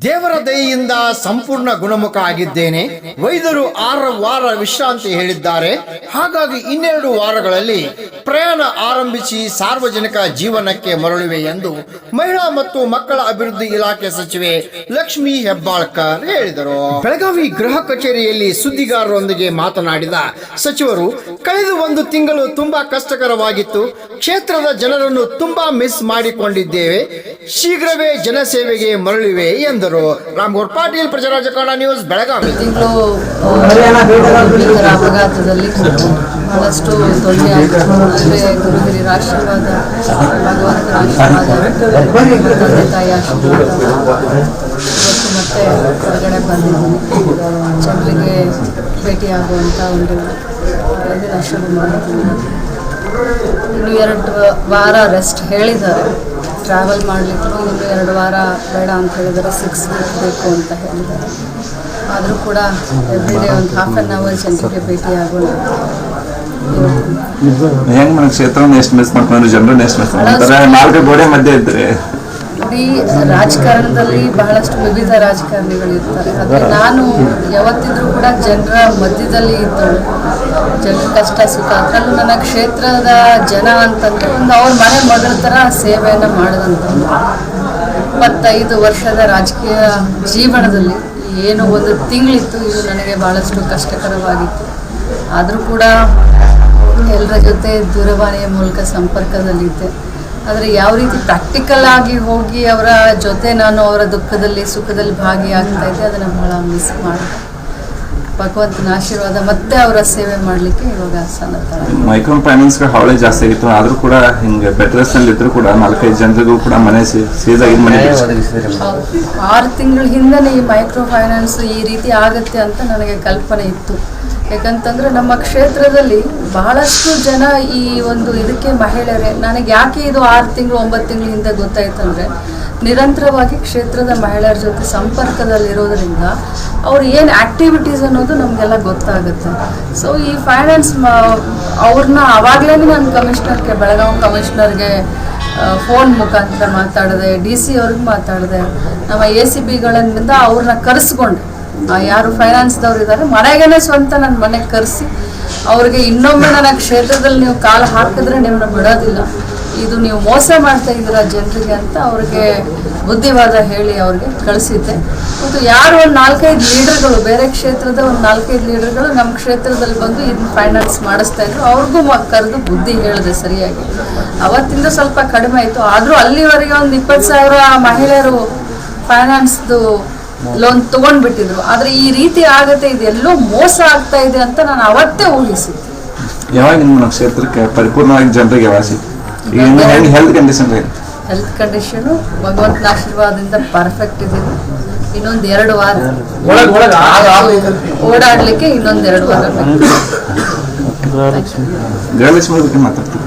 ದೇವರ ದಯೆಯಿಂದ ಸಂಪೂರ್ಣ ಗುಣಮುಖ ಆಗಿದ್ದೇನೆ. ವೈದ್ಯರು ಆರು ವಾರ ವಿಶ್ರಾಂತಿ ಹೇಳಿದ್ದಾರೆ. ಹಾಗಾಗಿ ಇನ್ನೆರಡು ವಾರಗಳಲ್ಲಿ ಪ್ರಯಾಣ ಆರಂಭಿಸಿ ಸಾರ್ವಜನಿಕ ಜೀವನಕ್ಕೆ ಮರಳುವೆ ಎಂದು ಮಹಿಳಾ ಮತ್ತು ಮಕ್ಕಳ ಅಭಿವೃದ್ಧಿ ಇಲಾಖೆ ಸಚಿವೆ ಲಕ್ಷ್ಮಿ ಹೆಬ್ಬಾಳ್ಕರ್ ಹೇಳಿದರು. ಬೆಳಗಾವಿ ಗೃಹ ಕಚೇರಿಯಲ್ಲಿ ಸುದ್ದಿಗಾರರೊಂದಿಗೆ ಮಾತನಾಡಿದ ಸಚಿವರು, ಕಳೆದ ಒಂದು ತಿಂಗಳು ತುಂಬಾ ಕಷ್ಟಕರವಾಗಿತ್ತು. ಕ್ಷೇತ್ರದ ಜನರನ್ನು ತುಂಬಾ ಮಿಸ್ ಮಾಡಿಕೊಂಡಿದ್ದೇವೆ. ಶೀಘ್ರವೇ ಜನಸೇವೆಗೆ ಮರಳಿವೆ ಎಂದರು. ರಾಮ್ಗೌರ್ ಪಾಟೀಲ್ ಪ್ರಜಾ ಕನ್ನಡ ನ್ಯೂಸ್, ಬೆಳಗಾವಿ. ತಿಂಗಳು ಅಪಘಾತದಲ್ಲಿ ಬಹಳಷ್ಟು ತೊಂದರೆ ಆಯಿತು ಅಂದರೆ ಗುರುಗಿರಿ ರಾಷ್ಟ್ರವಾದ ತಾಯಿ ಮತ್ತೆ ಹೊರಗಡೆ ಬಂದಿದ್ದೀನಿ. ಜನರಿಗೆ ಭೇಟಿಯಾಗುವಂಥ ಒಂದು ಇದನ್ನ ಮಾಡಿದ್ದೀನಿ ಇನ್ನು ಎರಡು ವಾರ ರೆಸ್ಟ್ ಹೇಳಿದ್ದಾರೆ. ಟ್ರಾವೆಲ್ ಮಾಡಲಿಕ್ಕೂ ಇನ್ನು ಎರಡು ವಾರ ಬೇಡ ಅಂತ ಹೇಳಿದ್ದಾರೆ. ಸಿಕ್ಸ್ ವೀಕ್ ಬೇಕು ಅಂತ ಹೇಳಿದ್ದಾರೆ. ಆದರೂ ಕೂಡ ಎವ್ರಿ ಡೇ ಒಂದು ಹಾಫ್ ಆನ್ ಅವರ್ ಜನರಿಗೆ ಭೇಟಿ ಆಗೋಣ. ಹೆಂಗ್ ಮನೆ ಕ್ಷೇತ್ರ ಎಷ್ಟು ಮಿಸ್ ಮಾಡ್ಕೊಂಡ್ರೆ ಜನರನ್ನ ಎಷ್ಟು ಮಿಸ್ ಮಾಡ್ತಾರೆ ನಾಲ್ಕು ಗೋಡೆ ಮಧ್ಯೆ ಇದ್ರೆ. ಇಡೀ ರಾಜಕಾರಣದಲ್ಲಿ ಬಹಳಷ್ಟು ವಿವಿಧ ರಾಜಕಾರಣಿಗಳು ಇರ್ತಾರೆ ಆದರೆ ನಾನು ಯಾವತ್ತಿದ್ರೂ ಕೂಡ ಜನರ ಮಧ್ಯದಲ್ಲಿ ಇದ್ದಳು ಜನರ ಕಷ್ಟ ಸುಖ ಅದರಲ್ಲೂ ನನ್ನ ಕ್ಷೇತ್ರದ ಜನ ಅಂತಂದ್ರೆ ಒಂದು ಅವ್ರ ಮನೆ ಮಗಳ ಥರ ಸೇವೆಯನ್ನು ಮಾಡಿದಂತ ಇಪ್ಪತ್ತೈದು ವರ್ಷದ ರಾಜಕೀಯ ಜೀವನದಲ್ಲಿ ಏನು ಒಂದು ತಿಂಗಳಿತ್ತು ಇದು ನನಗೆ ಬಹಳಷ್ಟು ಕಷ್ಟಕರವಾಗಿತ್ತು. ಆದರೂ ಕೂಡ ಎಲ್ಲರ ಜೊತೆ ದೂರವಾಣಿಯ ಮೂಲಕ ಸಂಪರ್ಕದಲ್ಲಿದ್ದೆ. ಆದರೆ ಯಾವ ರೀತಿ ಪ್ರಾಕ್ಟಿಕಲ್ ಆಗಿ ಹೋಗಿ ಅವರ ಜೊತೆ ನಾನು ಅವರ ದುಃಖದಲ್ಲಿ ಸುಖದಲ್ಲಿ ಭಾಗಿಯಾಗ್ತಾ ಇದ್ದೆ ಅದನ್ನು ಬಹಳ ಮಿಸ್ ಮಾಡಿದೆ. ಭಗವಂತನ ಆಶೀರ್ವಾದ ಮತ್ತೆ ಅವರ ಸೇವೆ ಮಾಡಲಿಕ್ಕೆ ಇವಾಗ ಮೈಕ್ರೋ ಫೈನಾನ್ಸ್ ಹಾವಳಿ ಜಾಸ್ತಿ ಆಗಿತ್ತು. ಆದರೂ ಕೂಡ ಹಿಂಗೆ ಬೆಟ್ರೆಸ್ನಲ್ಲಿ ಇದ್ರು ಕೂಡ ನಾಲ್ಕೈದು ಜನರಿಗೂ ಕೂಡ ಮನೆ ಸೀಸ್ ಆಗಿದ್ ಮನೆ ಆರು ತಿಂಗಳ ಹಿಂದೆ ಈ ಮೈಕ್ರೋ ಫೈನಾನ್ಸ್ ಈ ರೀತಿ ಆಗುತ್ತೆ ಅಂತ ನನಗೆ ಕಲ್ಪನೆ ಇತ್ತು. ಯಾಕಂತಂದ್ರೆ ನಮ್ಮ ಕ್ಷೇತ್ರದಲ್ಲಿ ಬಹಳಷ್ಟು ಜನ ಈ ಒಂದು ಇದಕ್ಕೆ ಮಹಿಳೆಯರೇ. ನನಗೆ ಯಾಕೆ ಇದು ಆರು ತಿಂಗಳು, ಒಂಬತ್ತು ತಿಂಗಳ ಹಿಂದೆ ಗೊತ್ತಾಯ್ತಂದ್ರೆ, ನಿರಂತರವಾಗಿ ಕ್ಷೇತ್ರದ ಮಹಿಳೆಯರ ಜೊತೆ ಸಂಪರ್ಕದಲ್ಲಿರೋದ್ರಿಂದ ಅವ್ರ ಏನು ಆ್ಯಕ್ಟಿವಿಟೀಸ್ ಅನ್ನೋದು ನಮಗೆಲ್ಲ ಗೊತ್ತಾಗುತ್ತೆ. ಸೊ ಈ ಫೈನಾನ್ಸ್ ಅವ್ರನ್ನ ಆವಾಗಲೇ ನಾನು ಕಮಿಷ್ನರ್ಗೆ ಬೆಳಗಾವಿ ಕಮಿಷ್ನರ್ಗೆ ಫೋನ್ ಮುಖಾಂತರ ಮಾತಾಡಿದೆ ಡಿ ಸಿ ಅವ್ರಿಗೆ ಮಾತಾಡಿದೆ, ನಮ್ಮ ಎ ಸಿ ಬಿಗಳಿಂದ ಅವ್ರನ್ನ ಕರೆಸ್ಕೊಂಡೆ. ಯಾರು ಫೈನಾನ್ಸ್ದವ್ರು ಇದ್ದಾರೆ ಮನೆಗೇನೆ ಸ್ವಂತ ನನ್ನ ಮನೆಗೆ ಕರೆಸಿ. ಅವ್ರಿಗೆ ಇನ್ನೊಮ್ಮೆ ನನ್ನ ಕ್ಷೇತ್ರದಲ್ಲಿ ನೀವು ಕಾಲು ಹಾಕಿದ್ರೆ ನಿಮ್ಮನ್ನ ಬಿಡೋದಿಲ್ಲ. ಇದು ನೀವು ಮೋಸ ಮಾಡ್ತಾ ಇದ್ದೀರಾ ಜನರಿಗೆ ಅಂತ ಅವ್ರಿಗೆ ಬುದ್ಧಿವಾದ ಹೇಳಿ ಅವ್ರಿಗೆ ಕಳಿಸಿದ್ದೆ. ಮತ್ತು ಯಾರು ಒಂದು ನಾಲ್ಕೈದು ಲೀಡರ್ಗಳು, ಬೇರೆ ಕ್ಷೇತ್ರದ ಒಂದು ನಾಲ್ಕೈದು ಲೀಡರ್ಗಳು ನಮ್ಮ ಕ್ಷೇತ್ರದಲ್ಲಿ ಬಂದು ಇದನ್ನ ಫೈನಾನ್ಸ್ ಮಾಡಿಸ್ತಾ ಇದ್ರು. ಅವ್ರಿಗೂ ಕರೆದು ಬುದ್ಧಿ ಹೇಳಿದೆ ಸರಿಯಾಗಿ. ಅವತ್ತಿಂದ ಸ್ವಲ್ಪ ಕಡಿಮೆ ಆಯಿತು. ಆದರೂ ಅಲ್ಲಿವರೆಗೆ ಒಂದು ಇಪ್ಪತ್ತು ಸಾವಿರ ಮಹಿಳೆಯರು ಫೈನಾನ್ಸ್ದು ಲೋನ್ ತಗೊಂಡ್ಬಿಟ್ಟಿದ್ರು. ಆದ್ರೆ ಈ ರೀತಿ ಆಗತ್ತೆ ಇದೆಲ್ಲೋ ಮೋಸ ಆಗ್ತಾ ಇದೆ ಅಂತ ನಾನು ಅವತ್ತೇ ಊಹಿಸಿದ್ದೆ. ಯಾವಾಗ ನಿಮ್ಮ ಕ್ಷೇತ್ರಕ್ಕೆ ಪರಿಪೂರ್ಣವಾಗಿ ಜನರಿಗೆ ಯಾವಾಗ ಸಿಕ್ತು ಈಗ ಹೆಂಗ್ ಹೆಲ್ತ್ ಕಂಡೀಷನ್ ಹೆಲ್ತ್ ಕಂಡೀಷನು ಭಗವಂತನ ಆಶೀರ್ವಾದದಿಂದ ಪರ್ಫೆಕ್ಟ್ ಇದೆ. ಇನ್ನೊಂದು ಎರಡು ವಾರ. ಓಡಾಡ್ಲಿಕ್ಕೆ ಇನ್ನೊಂದು ಎರಡು ವಾರ. ಗೃಹಲಕ್ಷ್ಮಿ ಬಗ್ಗೆ ಮಾತಾಡ್ತೀವಿ.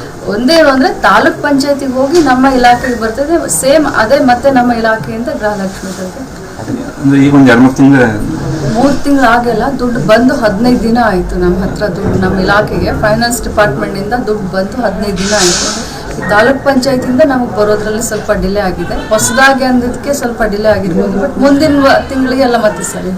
ಒಂದೇನು ಅಂದ್ರೆ ತಾಲೂಕ್ ಪಂಚಾಯತಿಗೆ ಹೋಗಿ ನಮ್ಮ ಇಲಾಖೆಗೆ ಬರ್ತದೆ ಸೇಮ್ ಅದೇ ಮತ್ತೆ ನಮ್ಮ ಇಲಾಖೆಯಿಂದ ಗೃಹಲಕ್ಷ್ಮಿ ಅಂದ್ರೆ ಈಗ ಒಂದು ಎರಡ್ ಮೂರು ತಿಂಗಳು ಮೂರು ತಿಂಗಳು ಆಗಿಲ್ಲ ದುಡ್ಡು ಬಂದು ಹದಿನೈದು ದಿನ ಆಯ್ತು ನಮ್ಮ ಹತ್ರ ದುಡ್ಡು ನಮ್ಮ ಇಲಾಖೆಗೆ. ಫೈನಾನ್ಸ್ ಡಿಪಾರ್ಟ್ಮೆಂಟಿಂದ ದುಡ್ಡು ಬಂದು ಹದಿನೈದು ದಿನ ಆಯಿತು. ತಾಲೂಕ್ ಪಂಚಾಯತಿಯಿಂದ ನಮಗೆ ಬರೋದ್ರಲ್ಲಿ ಸ್ವಲ್ಪ ಡಿಲೇ ಆಗಿದೆ. ಹೊಸದಾಗಿ ಅಂದಿದ್ದಕ್ಕೆ ಸ್ವಲ್ಪ ಡಿಲೇ ಆಗಿರ್ಬೋದು ಬಟ್ ಮುಂದಿನ ತಿಂಗಳಿಗೆ ಎಲ್ಲ ಮತ್ತೆ ಸರಿ.